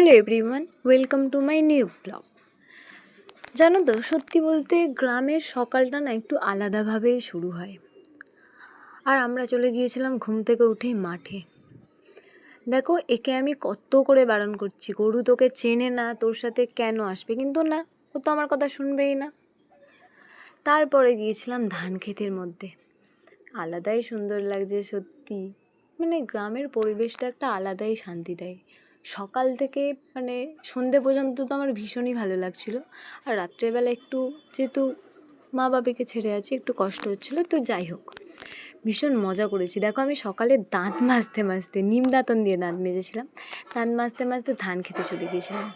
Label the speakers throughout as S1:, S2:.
S1: Hello everyone, welcome to my new blog. জানো তো, সত্যি বলতে গ্রামের সকালটা না একটু আলাদাভাবেই শুরু হয়। আর আমরা চলে গিয়েছিলাম ঘুম থেকে উঠেই মাঠে। দেখো, একে আমি কত করে বারণ করছি। গরু তোকে চেনে না, তোর সাথে কেন আসবে? কিন্তু না, ও তো আমার কথা শুনবেই না। তারপরে গিয়েছিলাম ধান ক্ষেতের মধ্যে। আলাদাই সুন্দর লাগছে সত্যি। মানে গ্রামের পরিবেশটা একটা আলাদাই শান্তি দেয়। সকাল থেকে মানে সন্ধে পর্যন্ত তো আমার ভীষণই ভালো লাগছিল। আর রাত্রেবেলা একটু যেহেতু মা বাবাকে ছেড়ে আছি, একটু কষ্ট হচ্ছিল, তো যাই হোক। ভীষণ মজা করেছি। দেখো আমি সকালে দাঁত মাজতে মাজতে, নিম দাঁতন দিয়ে দাঁত মেজেছিলাম। দাঁত মাজতে মাজতে ধান খেতে চলে গিয়েছিলাম।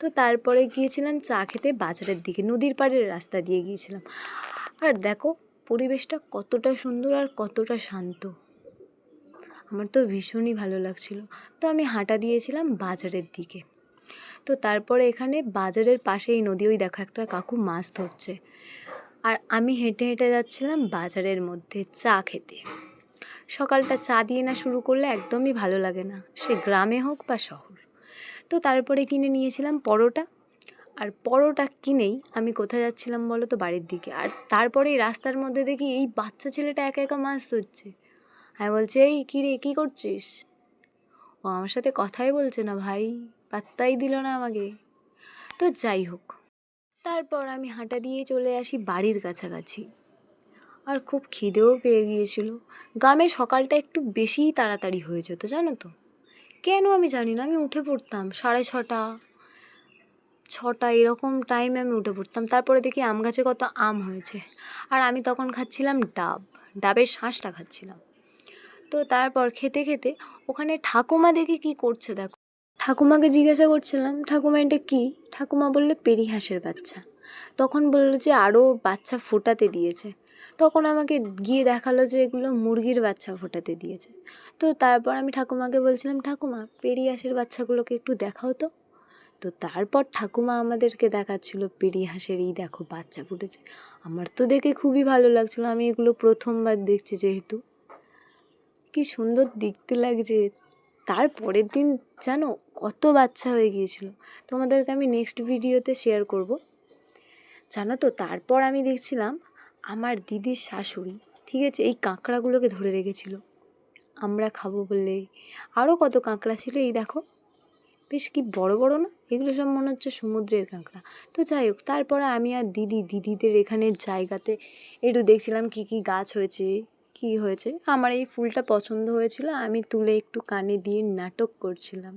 S1: তো তারপরে গিয়েছিলাম চা খেতে বাজারের দিকে, নদীর পাড়ের রাস্তা দিয়ে গিয়েছিলাম। আর দেখো, পরিবেশটা কতটা সুন্দর আর কতটা শান্ত। আমার তো ভীষণই ভালো লাগছিল। তো আমি হাঁটা দিয়েছিলাম বাজারের দিকে। তো তারপরে এখানে বাজারের পাশেই নদী ওই দেখো একটা কাকু মাছ ধরছে। আর আমি হেঁটে হেঁটে যাচ্ছিলাম বাজারের মধ্যে চা খেতে। সকালটা চা দিয়ে না শুরু করলে একদমই ভালো লাগে না, সে গ্রামে হোক বা শহর। তো তারপরে কিনে নিয়েছিলাম পরোটা। আর পরোটা কিনেই আমি কোথায় যাচ্ছিলাম বলো তো বাড়ির দিকে। আর তারপরে এই রাস্তার মধ্যে দেখি এই বাচ্চা ছেলেটা একা একা মাছ ধরছে। আমি বলছি, এই, কী রে, কী করছিস? ও আমার সাথে কথাই বলছে না ভাই, পাত্তাই দিল না আমাকে। তো যাই হোক, তারপর আমি হাঁটা দিয়ে চলে আসি বাড়ির কাছাকাছি। আর খুব খিদেও পেয়ে গিয়েছিল। গ্রামে সকালটা একটু বেশিই তাড়াতাড়ি হয়ে যেত, জানো তো? কেন আমি জানি না, আমি উঠে পড়তাম সাড়ে ছটা ছটা এরকম টাইমে আমি উঠে পড়তাম। তারপরে দেখি আম গাছে কত আম হয়েছে। আর আমি তখন খাচ্ছিলাম ডাব, ডাবের শাঁসটা খাচ্ছিলাম। তো তারপর খেতে খেতে ওখানে ঠাকুমা দেখে কি করছে দেখো। ঠাকুমাকে জিজ্ঞাসা করছিলাম, ঠাকুমা, এটা কী? ঠাকুমা বললে পেরি হাঁসের বাচ্চা। তখন বলল যে আরও বাচ্চা ফোটাতে দিয়েছে। তখন আমাকে গিয়ে দেখাল যে, এগুলো মুরগির বাচ্চা ফোটাতে দিয়েছে। তো তারপর আমি ঠাকুমাকে বলছিলাম, ঠাকুমা পেরি হাঁসের বাচ্চাগুলোকে একটু দেখাও তো। তো তারপর ঠাকুমা আমাদেরকে দেখাচ্ছিল পেরি হাঁসের এই দেখো বাচ্চা ফুটেছে। আমার তো দেখে খুবই ভালো লাগছিল। আমি এগুলো প্রথমবার দেখছি যেহেতু। কি সুন্দর দেখতে লাগছে। তার পরের দিন জানো কত বাচ্চা হয়ে গিয়েছিল। তোমাদেরকে আমি নেক্সট ভিডিওতে শেয়ার করব। জানো তো, তারপর আমি দেখছিলাম আমার দিদির শাশুড়ি, ঠিক আছে, এই কাঁকড়াগুলোকে ধরে রেখেছিল। আমরা খাব বলে আরও কত কাঁকড়া ছিল, এই দেখো। বেশ কি বড় বড় না? এগুলো সব মনে হচ্ছে সমুদ্রের কাঁকড়া। তো যাই হোক, তারপরে আমি আর দিদি, দিদিদের এখানে জায়গাতে একটু দেখছিলাম কী কী গাছ হয়েছে। কী হয়েছে? আমার এই ফুলটা পছন্দ হয়েছিল আমি তুলে একটু কানে দিয়ে নাটক করছিলাম।